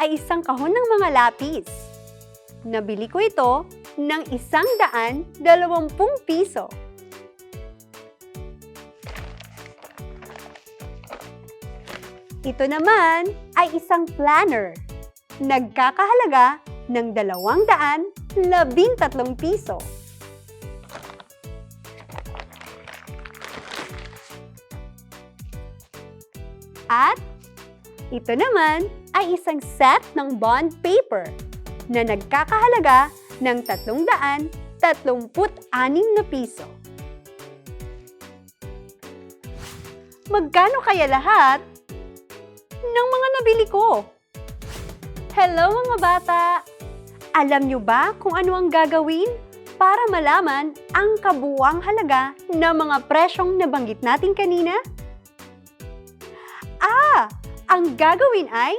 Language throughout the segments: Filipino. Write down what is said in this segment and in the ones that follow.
Ay isang kahon ng mga lapis. Nabili ko ito ng isang daan dalawampung piso. Ito naman ay isang planner. Nagkakahalaga ng dalawang daan labintatlong piso. At ito naman ay isang set ng bond paper na nagkakahalaga ng 336 na piso. Magkano kaya lahat ng mga nabili ko? Hello mga bata! Alam nyo ba kung ano ang gagawin para malaman ang kabuwang halaga ng mga presyong nabanggit natin kanina? Ah! Ang gagawin ay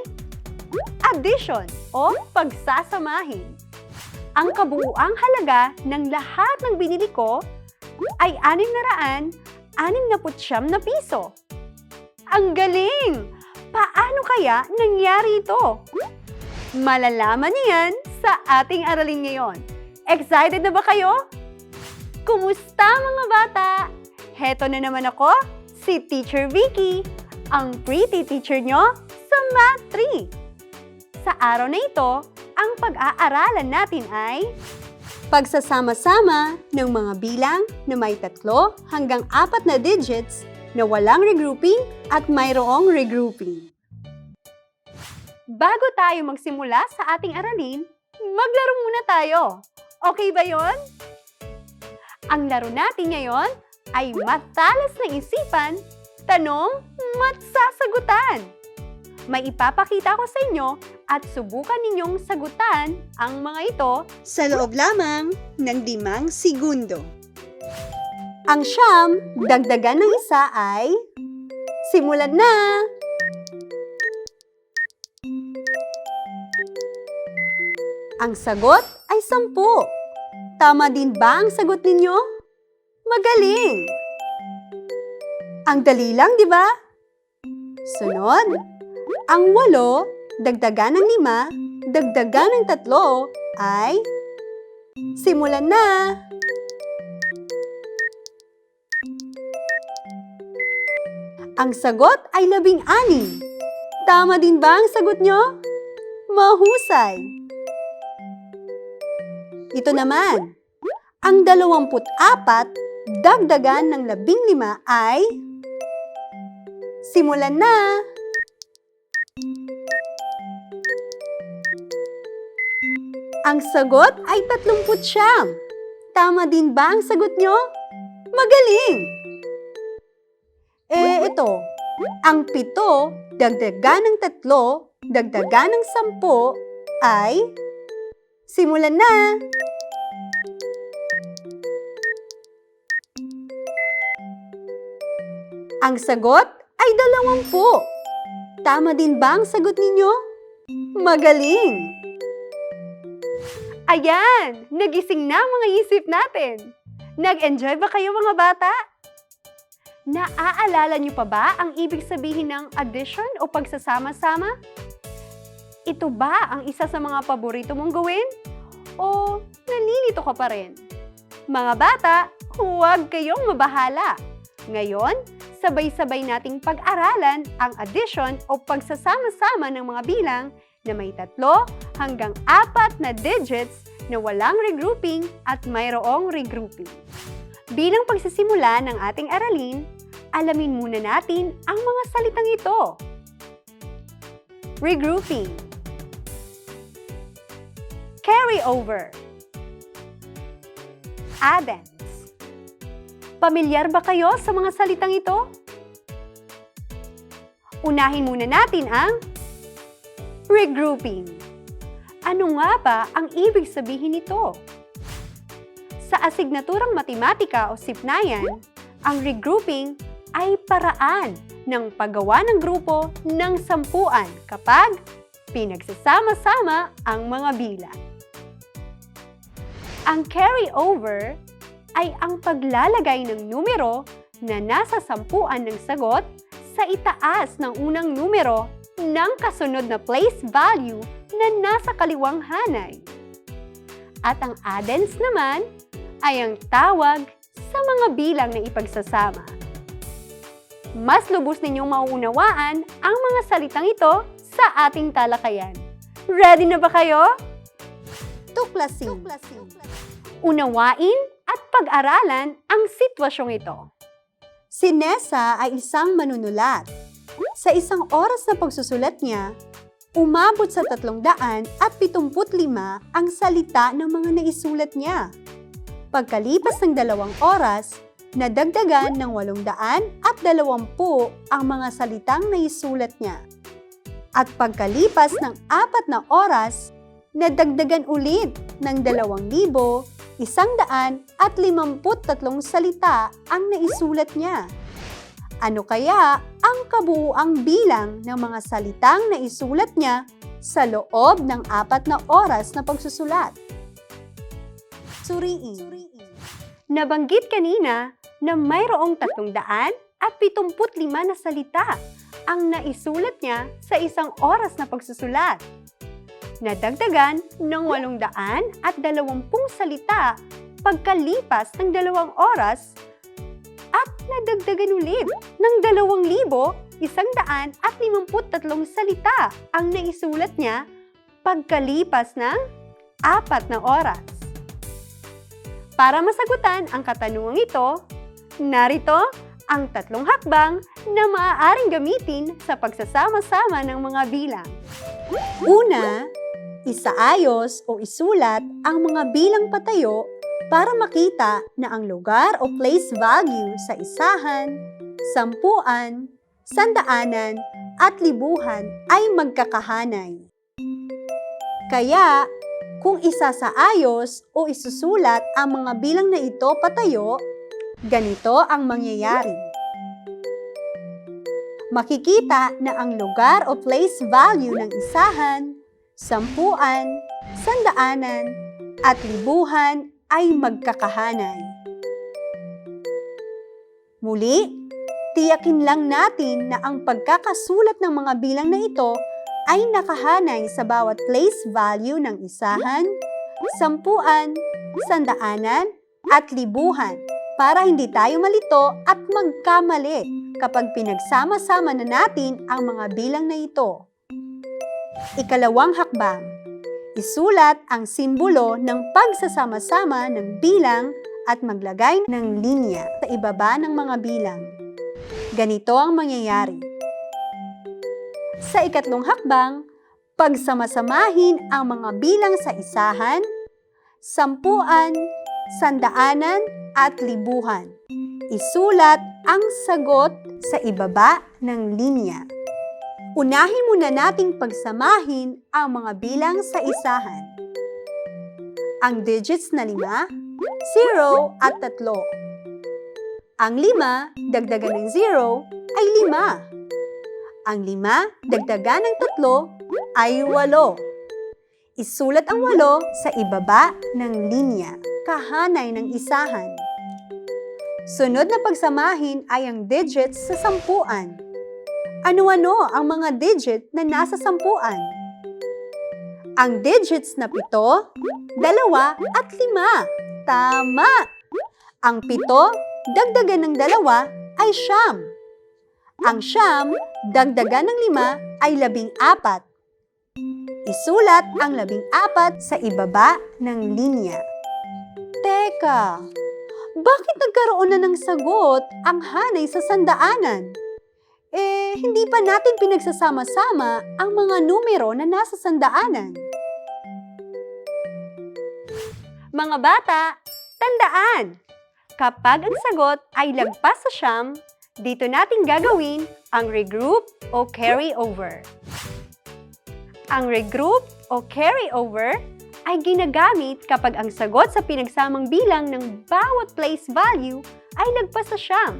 addition o pagsasamahin. Ang kabuuang halaga ng lahat ng binili ko ay 669 na piso. Ang galing! Paano kaya nangyari ito? Malalaman niyo yan sa ating aralin ngayon. Excited na ba kayo? Kumusta mga bata? Heto na naman ako, si Teacher Vicky, ang pretty teacher nyo sa Math 3. Sa araw na ito, ang pag-aaralan natin ay pagsasama-sama ng mga bilang na may tatlo hanggang apat na digits na walang regrouping at mayroong regrouping. Bago tayo magsimula sa ating aralin, maglaro muna tayo. Okay ba yon? Ang laro natin ngayon ay matalas na isipan, tanong, matsasagutan. May ipapakita ko sa inyo at subukan ninyong sagutan ang mga ito sa loob lamang ng limang segundo. Ang siyam, dagdagan ng isa ay... Simulan na! Ang sagot ay sampu. Tama din ba ang sagot ninyo? Magaling! Ang dali lang, di ba? Sunod, ang walo, dagdagan ng lima, dagdagan ng tatlo, ay... Simulan na! Ang sagot ay labing-anim. Tama din ba ang sagot nyo? Mahusay! Ito naman, ang dalawamput apat, dagdagan ng labing lima ay... Simulan na! Ang sagot ay tatlumput siyam. Tama din ba ang sagot nyo? Magaling! Eh, ito. Ang pito, dagdagan ng tatlo, dagdagan ng sampo, ay... Simulan na! Ang sagot ay dalawampu. Tama din ba ang sagot ninyo? Magaling! Ayan! Nagising na mga isip natin. Nag-enjoy ba kayo mga bata? Naaalala niyo pa ba ang ibig sabihin ng addition o pagsasama-sama? Ito ba ang isa sa mga paborito mong gawin? O nalilito ka pa rin? Mga bata, huwag kayong mabahala. Ngayon, sabay-sabay nating pag-aralan ang addition o pagsasama-sama ng mga bilang na may tatlo hanggang apat na digits na walang regrouping at mayroong regrouping. Bilang pagsisimula ng ating aralin, alamin muna natin ang mga salitang ito. Regrouping Carry over Addends Pamilyar ba kayo sa mga salitang ito? Unahin muna natin ang regrouping. Ano nga ba ang ibig sabihin nito? Sa asignaturang matematika o sipnayan, ang regrouping ay paraan ng paggawa ng grupo ng sampuan kapag pinagsasama-sama ang mga bilang. Ang carryover ay ang paglalagay ng numero na nasa sampuan ng sagot sa itaas ng unang numero ng kasunod na place value na nasa kaliwang hanay. At ang addends naman ay ang tawag sa mga bilang na ipagsasama. Mas lubos ninyong mauunawaan ang mga salitang ito sa ating talakayan. Ready na ba kayo? Tuklasin. Unawain at pag-aralan ang sitwasyong ito. Si Nessa ay isang manunulat. Sa isang oras na pagsusulat niya, umabot sa 375 ang salita ng mga naisulat niya. Pagkalipas ng dalawang oras, nadagdagan ng 820 ang mga salitang naisulat niya. At pagkalipas ng apat na oras, nadagdagan ulit ng 2,153 salita ang naisulat niya. Ano kaya ang kabuuang bilang ng mga salitang naisulat niya sa loob ng apat na oras na pagsusulat? Suriin. Nabanggit kanina na mayroong 375 na salita ang naisulat niya sa isang oras na pagsusulat. Nadagdagan ng 820 salita pagkalipas ng dalawang oras at nadagdagan ulit ng 2,153 salita ang naisulat niya pagkalipas ng apat na oras. Para masagutan ang katanungang ito, narito ang tatlong hakbang na maaaring gamitin sa pagsasama-sama ng mga bilang. Una, isaayos o isulat ang mga bilang patayo para makita na ang lugar o place value sa isahan, sampuan, sandaanan, at libuhan ay magkakahanay. Kaya, kung isasaayos o isusulat ang mga bilang na ito patayo, ganito ang mangyayari. Makikita na ang lugar o place value ng isahan, sampuan, sandaanan, at libuhan ay magkakahanay. Muli, tiyakin lang natin na ang pagkakasulat ng mga bilang na ito ay nakahanay sa bawat place value ng isahan, sampuan, sandaanan, at libuhan para hindi tayo malito at magkamali kapag pinagsama-sama na natin ang mga bilang na ito. Ikalawang hakbang, isulat ang simbolo ng pagsasama-sama ng bilang at maglagay ng linya sa ibaba ng mga bilang. Ganito ang mangyayari. Sa ikatlong hakbang, pagsamasamahin ang mga bilang sa isahan, sampuan, sandaanan, at libuhan. Isulat ang sagot sa ibaba ng linya. Unahin muna nating pagsamahin ang mga bilang sa isahan. Ang digits na lima, zero at tatlo. Ang lima, dagdagan ng zero, ay lima. Ang lima, dagdagan ng tatlo, ay walo. Isulat ang walo sa ibaba ng linya, kahanay ng isahan. Sunod na pagsamahin ay ang digits sa sampuan. Ano-ano ang mga digit na nasa sampuan? Ang digits na pito, dalawa at lima. Tama! Ang pito, dagdagan ng dalawa ay siyam. Ang siyam, dagdagan ng lima ay labing apat. Isulat ang labing apat sa ibaba ng linya. Teka, bakit nagkaroon na ng sagot ang hanay sa sandaanan? Eh, hindi pa natin pinagsasama-sama ang mga numero na nasa sandaanan. Mga bata, tandaan! Kapag ang sagot ay lagpas sa siyam, dito natin gagawin ang regroup o carry over. Ang regroup o carry over ay ginagamit kapag ang sagot sa pinagsamang bilang ng bawat place value ay lagpas sa siyam.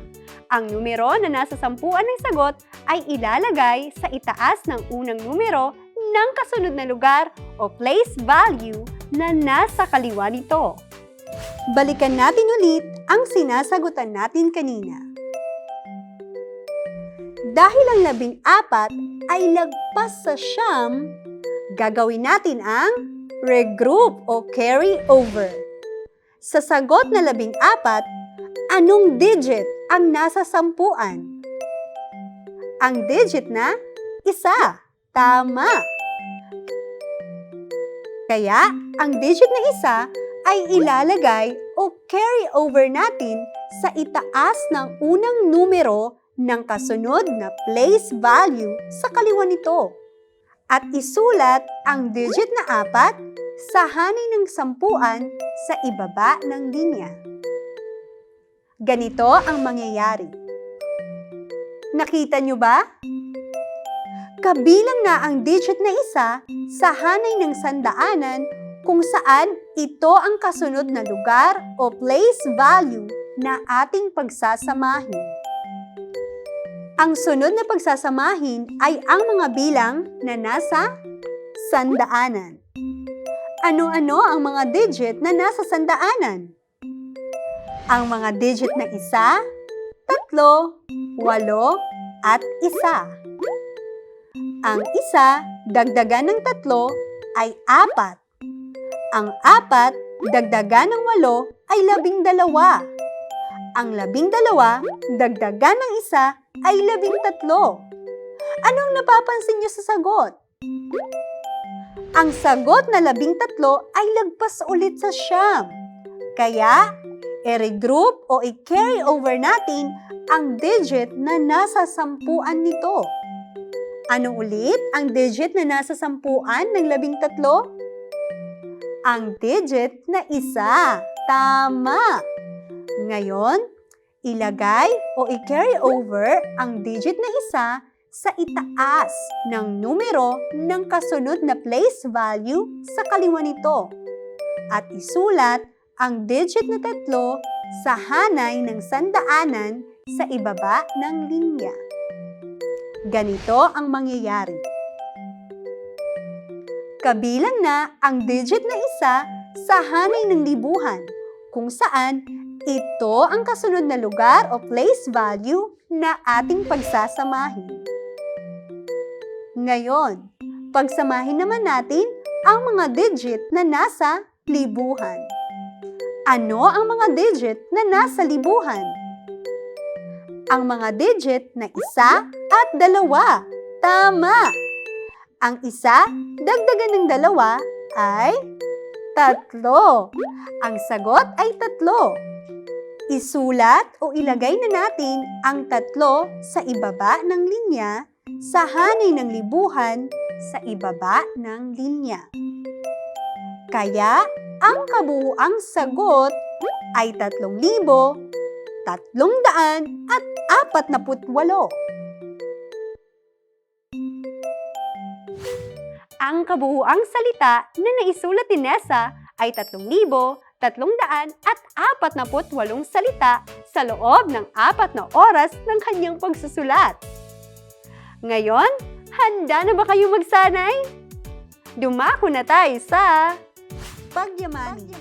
Ang numero na nasa sampuan ng sagot ay ilalagay sa itaas ng unang numero ng kasunod na lugar o place value na nasa kaliwa nito. Balikan natin ulit ang sinasagutan natin kanina. dahil ang labing apat ay lagpas sa siyam, gagawin natin ang regroup o carry over. Sa sagot na labing apat, anong digit ang nasa sampuan? Ang digit na isa. Tama. Kaya, ang digit na isa ay ilalagay o carry over natin sa itaas ng unang numero ng kasunod na place value sa kaliwa nito. At isulat ang digit na apat sa hanin ng sampuan sa ibaba ng linya. Ganito ang mangyayari. Nakita nyo ba? Kabilang na ang digit na isa sa hanay ng sandaanan kung saan ito ang kasunod na lugar o place value na ating pagsasamahin. Ang sunod na pagsasamahin ay ang mga bilang na nasa sandaanan. Ano-ano ang mga digit na nasa sandaanan? Ang mga digit na isa, tatlo, walo, at isa. Ang isa, dagdagan ng tatlo, ay apat. Ang apat, dagdagan ng walo, ay labing dalawa. Ang labing dalawa, dagdagan ng isa, ay labing tatlo. Anong napapansin niyo sa sagot? Ang sagot na labing tatlo ay lagpas ulit sa siyam. Kaya, i-regroup o i-carry over natin ang digit na nasa sampuan nito. Ano ulit ang digit na nasa sampuan ng labing tatlo? Ang digit na isa. Tama! Ngayon, ilagay o i-carry over ang digit na isa sa itaas ng numero ng kasunod na place value sa kaliwa nito. At isulat ang digit na tatlo sa hanay ng sandaanan sa ibaba ng linya. Ganito ang mangyayari. Kabilang na ang digit na isa sa hanay ng libuhan kung saan ito ang kasunod na lugar o place value na ating pagsasamahin. Ngayon, pagsamahin naman natin ang mga digit na nasa libuhan. Ano ang mga digit na nasa libuhan? Ang mga digit na isa at dalawa. Tama! Ang isa, dagdagan ng dalawa, ay tatlo. Ang sagot ay tatlo. Isulat o ilagay na natin ang tatlo sa ibaba ng linya sa hanay ng libuhan sa ibaba ng linya. Kaya, ang kabuuang sagot ay tatlong libo, tatlong daan at apat na putwalo. Ang kabuuang salita na naisulat ni Nessa ay 3,000, 300 at 48 salita sa loob ng apat na oras ng kanyang pagsusulat. Ngayon, handa na ba kayo magsanay? Dumako na tayo sa pagyamani.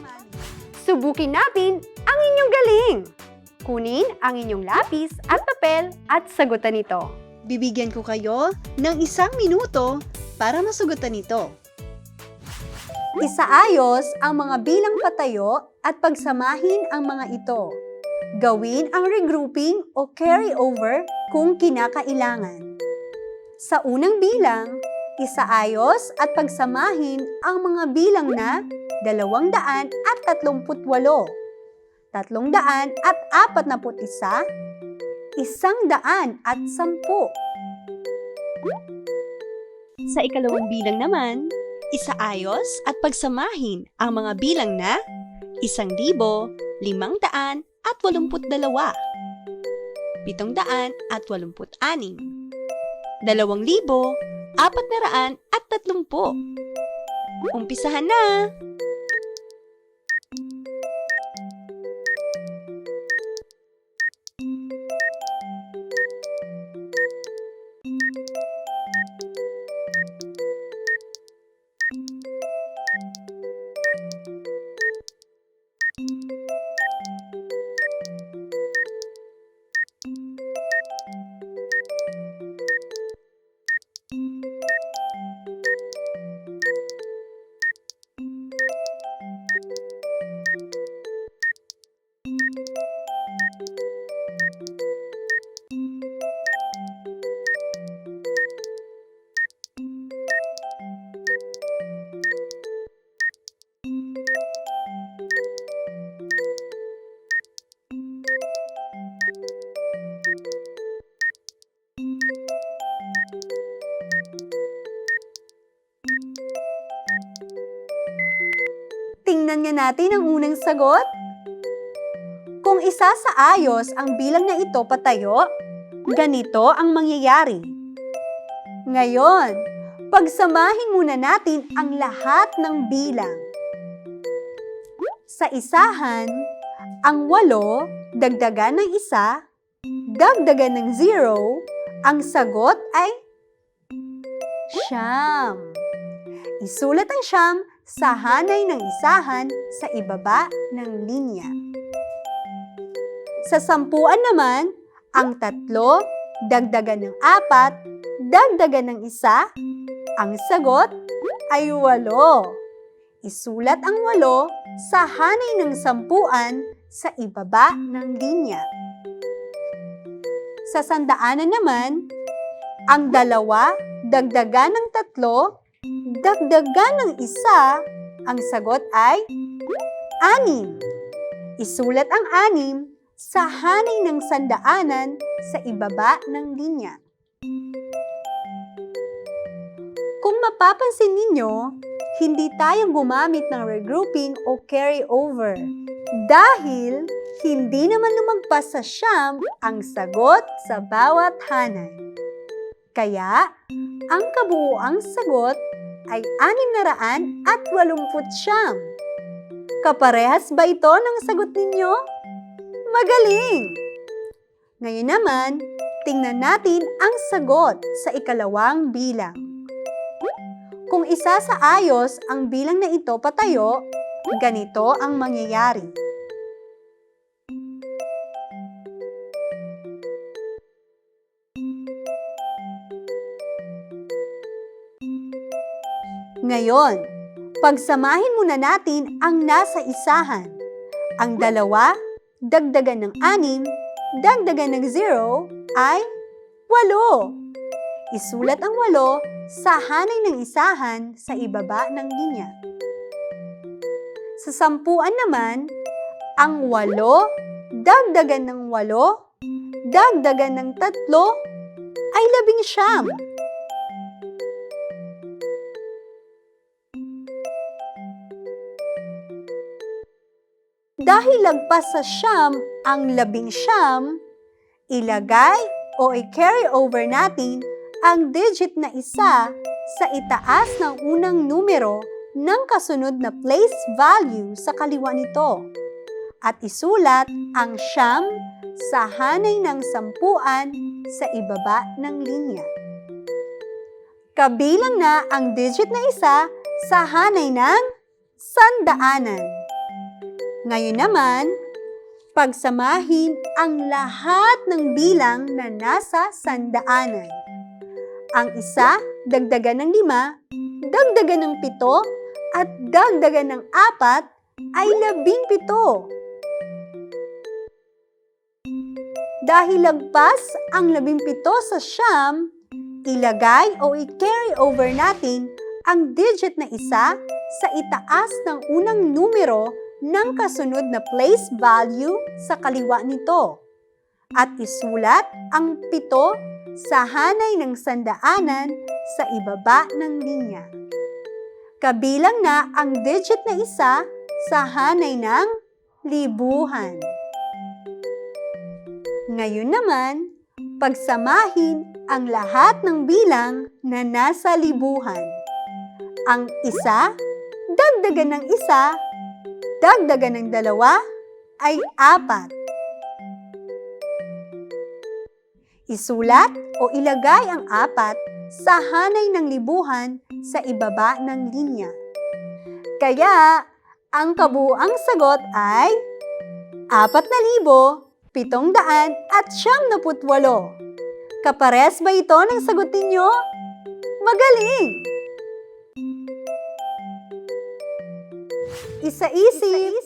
Subukin natin ang inyong galing. Kunin ang inyong lapis at papel at sagutan ito. Bibigyan ko kayo ng isang minuto para masugutan ito. Isaayos ang mga bilang patayo at pagsamahin ang mga ito. Gawin ang regrouping o carry over kung kinakailangan. Sa unang bilang, isaayos at pagsamahin ang mga bilang na 238, 300 at 41, isang daan. Sa ikalawang bilang naman, isaayos at pagsamahin ang mga bilang na isang libo, limang daan at walumput dalawa, pitong daan at walumput anim, dalawang libo, apat na raan at tatlumpo. Umpisahan na! Natin ang unang sagot. Kung isa sa ayos ang bilang na ito patayo, ganito ang mangyayari. Ngayon, pagsamahin muna natin ang lahat ng bilang. Sa isahan, ang walo, dagdagan ng isa, dagdagan ng zero, ang sagot ay siyam. Isulat ang siyam sa hanay ng isahan sa ibaba ng linya. Sa sampuan naman, ang tatlo, dagdagan ng apat, dagdagan ng isa, ang sagot ay walo. Isulat ang walo sa hanay ng sampuan sa ibaba ng linya. Sa sandaanan naman, ang dalawa, dagdagan ng tatlo, dagdagan ng isa, ang sagot ay anim. Isulat ang anim sa hanay ng sandaanan sa ibaba ng linya. Kung mapapansin ninyo, hindi tayo gumamit ng regrouping o carry over dahil hindi naman lumagpas sa siyam ang sagot sa bawat hanay. Kaya, ang kabuuang sagot ay 600 at 89. Kaparehas ba ito ng sagot ninyo? Magaling! Ngayon naman, tingnan natin ang sagot sa ikalawang bilang. Kung isa sa ayos ang bilang na ito patayo, ganito ang mangyayari. Ngayon, pagsamahin muna natin ang nasa isahan. Ang dalawa, dagdagan ng anim, dagdagan ng zero, ay walo. Isulat ang walo sa hanay ng isahan sa ibaba ng linya. Sa sampuan naman, ang walo, dagdagan ng walo, dagdagan ng tatlo, ay labing siyam. Dahil lagpas sa siyam ang labing siyam, ilagay o i-carry over natin ang digit na isa sa itaas ng unang numero ng kasunod na place value sa kaliwa nito. At isulat ang siyam sa hanay ng sampuan sa ibaba ng linya. Kabilang na ang digit na isa sa hanay ng sandaanan. Ngayon naman, pagsamahin ang lahat ng bilang na nasa sandaanan. Ang isa, dagdagan ng lima, dagdagan ng pito, at dagdagan ng apat ay labing pito. Dahil lagpas ang labing pito sa siyam, ilagay o i-carry over natin ang digit na isa sa itaas ng unang numero ng kasunod na place value sa kaliwa nito. At isulat ang pito sa hanay ng sandaanan sa ibaba ng linya. Kabilang na ang digit na isa sa hanay ng libuhan. Ngayon naman, pagsamahin ang lahat ng bilang na nasa libuhan. Ang isa, dagdagan ng isa, dagdagan ng dalawa, ay apat. Isulat o ilagay ang apat sa hanay ng libuhan sa ibaba ng linya. Kaya, ang kabuang sagot ay 4,700 at siyam na putwalo. Kapares ba ito ng sagot ninyo? Magaling! Isa-isip.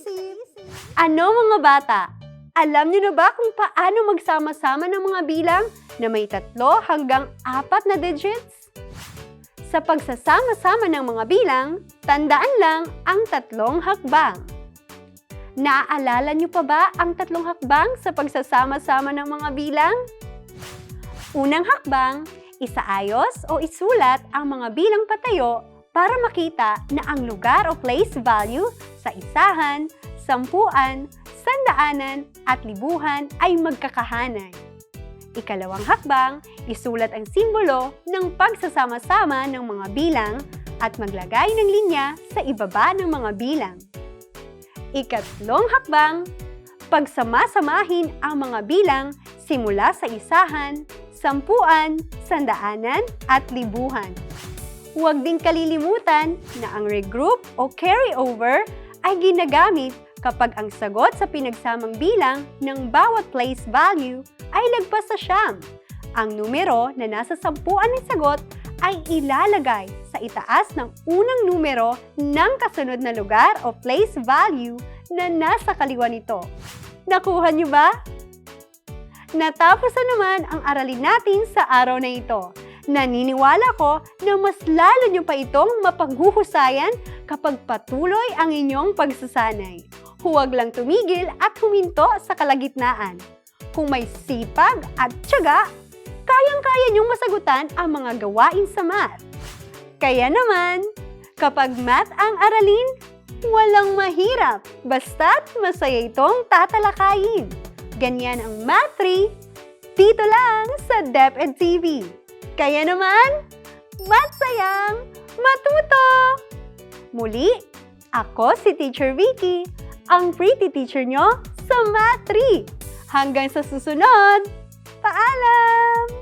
Ano mga bata? Alam niyo na ba kung paano magsama-sama ng mga bilang na may tatlo hanggang apat na digits? Sa pagsasama-sama ng mga bilang, tandaan lang ang tatlong hakbang. Naaalala niyo pa ba ang tatlong hakbang sa pagsasama-sama ng mga bilang? Unang hakbang, isaayos o isulat ang mga bilang patayo para makita na ang lugar o place value sa isahan, sampuan, sandaanan at libuhan ay magkakahanay. Ikalawang hakbang, isulat ang simbolo ng pagsasama-sama ng mga bilang at maglagay ng linya sa ibaba ng mga bilang. Ikatlong hakbang, pagsama-samahin ang mga bilang simula sa isahan, sampuan, sandaanan at libuhan. Huwag ding kalilimutan na ang regroup o carryover ay ginagamit kapag ang sagot sa pinagsamang bilang ng bawat place value ay lagpas sa siyam. Ang numero na nasa sampuan ng sagot ay ilalagay sa itaas ng unang numero ng kasunod na lugar o place value na nasa kaliwa nito. Nakuha niyo ba? Natapos na naman ang aralin natin sa araw na ito. Naniniwala ko na mas lalo niyo pa itong mapaghuhusayan kapag patuloy ang inyong pagsasanay. Huwag lang tumigil at huminto sa kalagitnaan. Kung may sipag at tiyaga, kayang-kaya niyong masagutan ang mga gawain sa math. Kaya naman, kapag math ang aralin, walang mahirap, basta't masaya itong tatalakayin. Ganyan ang Math 3, dito lang sa DepEd TV. Kaya naman, matsayang matuto! Muli, ako si Teacher Vicky, ang pretty teacher nyo sa Math 3. Hanggang sa susunod, paalam!